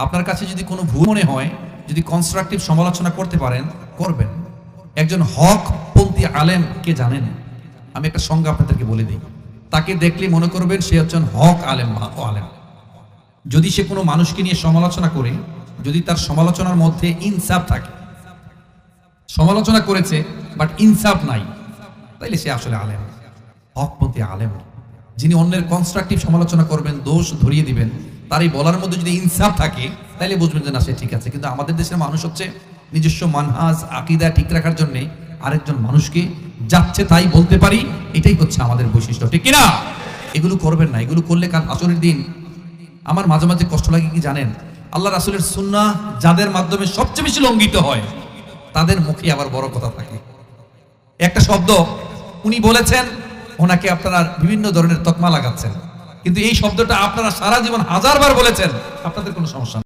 আপনার কাছে যদি কোনো ভুল মনে হয়, যদি কনস্ট্রাকটিভ সমালোচনা করতে পারেন, করবেন। একজন হক পন্থী আলেম কে জানেন? আমি একটা সংজ্ঞা আপনাদেরকে বলে দিই। তাকে দেখলে মনে করবেন সে হচ্ছেন হক আলেম ও আলেম। যদি সে কোনো মানুষকে নিয়ে সমালোচনা করে, যদি তার সমালোচনার মধ্যে ইনসাফ থাকে। সমালোচনা করেছে বাট ইনসাফ নাই। তাইলে সে আসলে আলেম। হকপন্থী আলেম। যিনি অন্যের কনস্ট্রাকটিভ সমালোচনা করবেন, দোষ ধরিয়ে দিবেন তার এই বলার মধ্যে যদি ইনসাফ থাকে, তাইলে বুঝবেন যে না, সে ঠিক আছে। কিন্তু আমাদের দেশের মানুষ হচ্ছে নিজস্ব মানহাজ আকিদা ঠিক রাখার জন্য আরেকজন মানুষকে যাচ্ছে তাই বলতে পারি, এটাই হচ্ছে আমাদের বৈশিষ্ট্য। ঠিক কিনা? এগুলো করবেন না, এগুলো করলে কাল আসরের দিন আমার মাঝে মাঝে কষ্ট লাগে, কি জানেন? আল্লাহ রাসুলের সুন্না যাদের মাধ্যমে সবচেয়ে বেশি লঙ্ঘিত হয়, তাদের মুখে আবার বড় কথা থাকে। একটা শব্দ, উনি বলেছেন, ওনাকে আপনারা বিভিন্ন ধরনের তকমা লাগাচ্ছেন। কিন্তু এই শব্দটা আপনারা সারা জীবন হাজারবার বলেছেন আপনাদের কোনো সমস্যা।